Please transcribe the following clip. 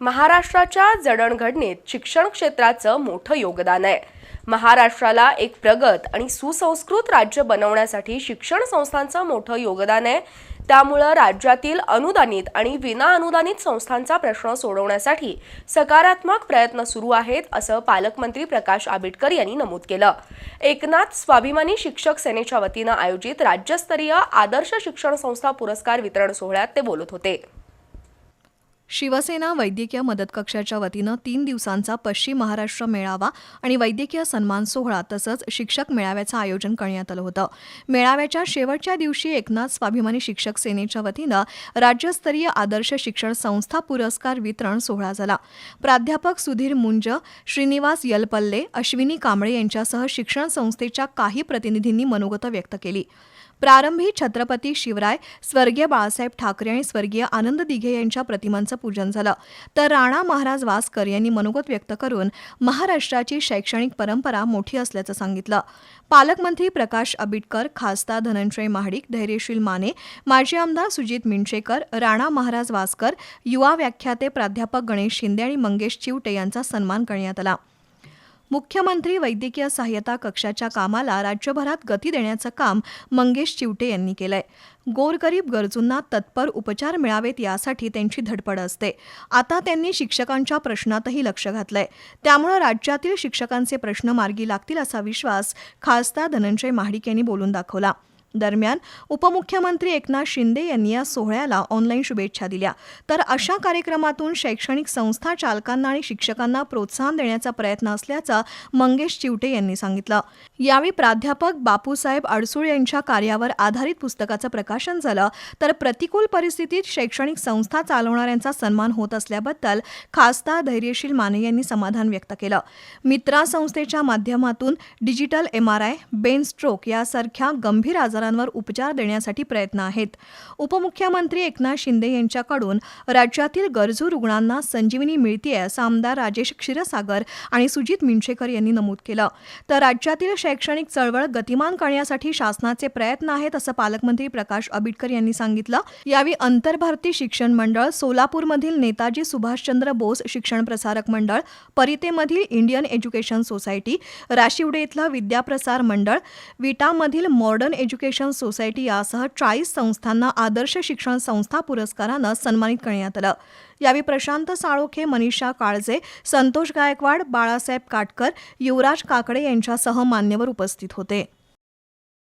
महाराष्ट्राच्या जडणघडणीत शिक्षण क्षेत्राचं मोठं योगदान आहे. महाराष्ट्राला एक प्रगत आणि सुसंस्कृत राज्य बनवण्यासाठी शिक्षण संस्थांचं मोठं योगदान आहे. त्यामुळं राज्यातील अनुदानित आणि विना अनुदानित संस्थांचा प्रश्न सोडवण्यासाठी सकारात्मक प्रयत्न सुरू आहेत असं पालकमंत्री प्रकाश आंबेडकर यांनी नमूद केलं. एकनाथ स्वाभिमानी शिक्षक सेनेच्या वतीनं आयोजित राज्यस्तरीय आदर्श शिक्षण संस्था पुरस्कार वितरण सोहळ्यात ते बोलत होते. शिवसेना वैद्यकीय मदत कक्षाच्या वतीनं तीन दिवसांचा पश्चिम महाराष्ट्र मेळावा आणि वैद्यकीय सन्मान सोहळा तसंच शिक्षक मेळाव्याचं आयोजन करण्यात आलं होतं. मेळाव्याच्या शेवटच्या दिवशी एकनाथ स्वाभिमानी शिक्षक सेनेच्या वतीनं राज्यस्तरीय आदर्श शिक्षण संस्था पुरस्कार वितरण सोहळा झाला. प्राध्यापक सुधीर मुंज श्रीनिवास यलपल्ले अश्विनी कांबळे यांच्यासह शिक्षण संस्थेच्या काही प्रतिनिधींनी मनोगत व्यक्त केली. प्रारंभी छत्रपती शिवराय स्वर्गीय बाळासाहेब ठाकरे आणि स्वर्गीय आनंद दिघे यांच्या प्रतिमांचं पूजन झालं. तर राणा महाराज वासकर यांनी मनोगत व्यक्त करून महाराष्ट्राची शैक्षणिक परंपरा मोठी असल्याचं सांगितलं. पालकमंत्री प्रकाश आबिटकर खासदार धनंजय महाडिक धैर्यशील माने माजी आमदार सुजित मिंचेकर राणा महाराज वासकर युवा व्याख्याते प्राध्यापक गणेश शिंदे आणि मंगेश चिवटे यांचा सन्मान करण्यात आला. मुख्यमंत्री वैद्यकीय सहाय्यता कक्षाच्या कामाला राज्यभरात गती देण्याचं काम मंगेश चिवटे यांनी केलंय. गोरगरीब गरजूंना तत्पर उपचार मिळावेत यासाठी त्यांची धडपड असते. आता त्यांनी शिक्षकांच्या प्रश्नातही लक्ष घातलंय. त्यामुळं राज्यातील शिक्षकांचे प्रश्न मार्गी लागतील असा विश्वास खासदार धनंजय महाडिक यांनी बोलून दाखवला. दरम्यान उपमुख्यमंत्री एकनाथ शिंदे यांनी या सोहळ्याला ऑनलाईन शुभेच्छा दिल्या. तर अशा कार्यक्रमातून शैक्षणिक संस्था चालकांना आणि शिक्षकांना प्रोत्साहन देण्याचा प्रयत्न असल्याचं मंगेश चिवटे यांनी सांगितलं. यावेळी प्राध्यापक बापूसाहेब अडसूळ यांच्या कार्यावर आधारित पुस्तकाचं प्रकाशन झालं. तर प्रतिकूल परिस्थितीत शैक्षणिक संस्था चालवणाऱ्यांचा सन्मान होत असल्याबद्दल खासदार धैर्यशील माने यांनी समाधान व्यक्त केलं. मित्रा संस्थेच्या माध्यमातून digital M R I brain stroke यासारख्या गंभीर आजार आजारांवर उपचार देण्यासाठी प्रयत्न आहेत. उपमुख्यमंत्री एकनाथ शिंदे यांच्याकडून राज्यातील गरजू रुग्णांना संजीवनी मिळतीय असं आमदार राजेश क्षीरसागर आणि सुजित मिंचेकर यांनी नमूद केलं. तर राज्यातील शैक्षणिक चळवळ गतिमान करण्यासाठी शासनाचे प्रयत्न आहेत असं पालकमंत्री प्रकाश आबिटकर यांनी सांगितलं. यावेळी आंतरभारती शिक्षण मंडळ सोलापूरमधील नेताजी सुभाषचंद्र बोस शिक्षण प्रसारक मंडळ परितेमधील इंडियन एज्युकेशन सोसायटी राशिवडे इथलं विद्याप्रसार मंडळ विटामधील मॉडर्न एज्युकेशन सोसायटी यासह चाळीस संस्थांना आदर्श शिक्षण संस्था पुरस्कारानं सन्मानित करण्यात आलं. यावेळी प्रशांत साळोखे मनीषा काळजे संतोष गायकवाड बाळासाहेब काटकर युवराज काकडे यांच्यासह मान्यवर उपस्थित होते.